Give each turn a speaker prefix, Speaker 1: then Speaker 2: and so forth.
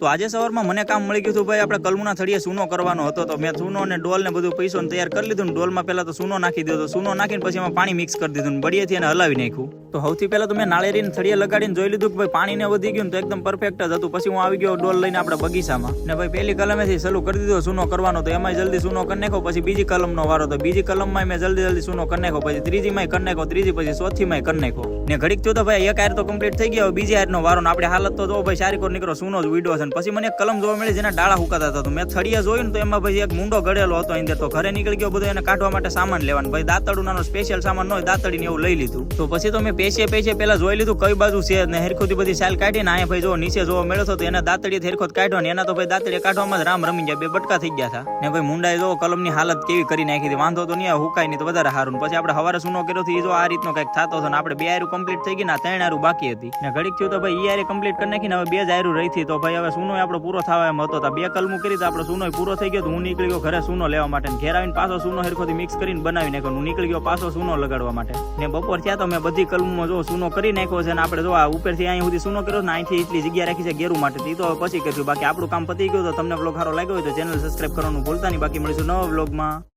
Speaker 1: તો આજે સવારમાં મને કામ મળી ગયું હતું ભાઈ, આપણે કલમુના થળીએ સૂનો કરવાનો હતો. તો મેં સૂનો અને ડોલ ને બધું પૈસો તૈયાર કરી લીધું ડોલમાં પહેલા તો સૂનો નાખી દીધો. સૂનો નાખીને પછી એમાં પાણી મિક્સ કરી દીધું બળીએથી એને હલાવી નાખ્યું. તો સૌથી પહેલા તો મેં નાળેરીને થળીએ લગાડીને જોઈ લીધું કે ભાઈ, પાણીને વધી ગયું તો એકદમ પરફેક્ટ જ હતું. પછી હું આવી ગયો ડોલ લઈને આપણે બગીચામાં. ને ભાઈ, પહેલી કલમેથી સલું કરી દીધો સૂનો કરવાનો તો એમાં જલ્દી સૂનો કરી નાખો પછી બીજી કલમનો વારો તો બીજી કલમમાં મેં જલ્દી જલ્દી સૂનો કરી નાખો પછી ત્રીજી માં કરી નાખો ત્રીજી પછી ચોથી માં કરી નાખો ને ઘડીક થયું તો ભાઈ, એક હાર તો કમ્પ્લીટ થઈ ગયો બીજી હારનો વારો ને આપણે હાલત તો ભાઈ, સારી કોર નીકળો, સૂનો જ વિડો છે ને પછી મને એક કલમ જોવા મળી જેના ડાળા હુકાતા હતા. મેં થળિયા જોયું ને તો એમાં પછી એક મુંડો ગળેલો હતો અંદર તો ઘરે નીકળી ગયો, બધો એને કાઢવા માટે સામાન લેવાનું. ભાઈ દાંતડું નાનો સ્પેશિયલ સામાન ન હોય દાંતડીને એવું લઈ લીધું. તો પછી તો મેં પેશે પેશે પેલા જોઈ લીધું, કઈ બાજુ છે ને. હેરખોથી બધી સાલ કાઢીને અહીંયા ભાઈ જો નીચે જોવા મળ્યો હતો તો એના દાંતડી હેરખોત કાઢ્યો ને એના તો ભાઈ દાંતડી કાઢવામાં જ રામ રમી ગયા. બે બટકા થઈ ગયા હતા. ને ભાઈ મુંડાએ જો કલમની હાલત કેવી કરી નાખી હતી. વાંધો તો નહીં હુકાય નહીં તો વધારે સારું. પછી આપણે હવારે સુનો કર્યો થી જો આ રીતનો કંઈક થતો હતો ને આપણે બે આયરું કમ્પ્લીટ થઈ ગઈ ને ત્રણ આયરું બાકી હતી. ને ઘડીક થયું તો ભાઈ એ આયરે કમ્પ્લીટ કરી નાખીને હવે બે જ આયરું રહી હતી. તો ભાઈ હવે સૂનો આપણો પૂરો થવા એમ હતો. બે કલમું કરી તો આપણો સૂનો પૂરો થઈ ગયો. તો હું નીકળી ગયો ઘરે સૂનો લેવા માટે. ઘેર આવીને પાછો સૂનો હેરખોથી મિક્સ કરીને બનાવી નાખ્યો. હું નીકળી ગયો પાછો સૂનો લગાડવા માટે. ને બપોર થયા તો મેં બધી કલમમાં જો સૂનો કરી નાખ્યો છે. અને આપણે જો આ ઉપરથી અહીં સુધી સૂનો કર્યો ને અહીંથી એટલી જગ્યા રાખી છે ગેરું માટે. તો પછી કર્યું બાકી આપણું કામ પતી ગયું તો તમને બ્લોગ સારો લાગ્યો હોય તો ચેનલ સબસ્ક્રાઈબ કરવાનું ભૂલતા નહીં. બાકી મળીશું નવા બ્લોગમાં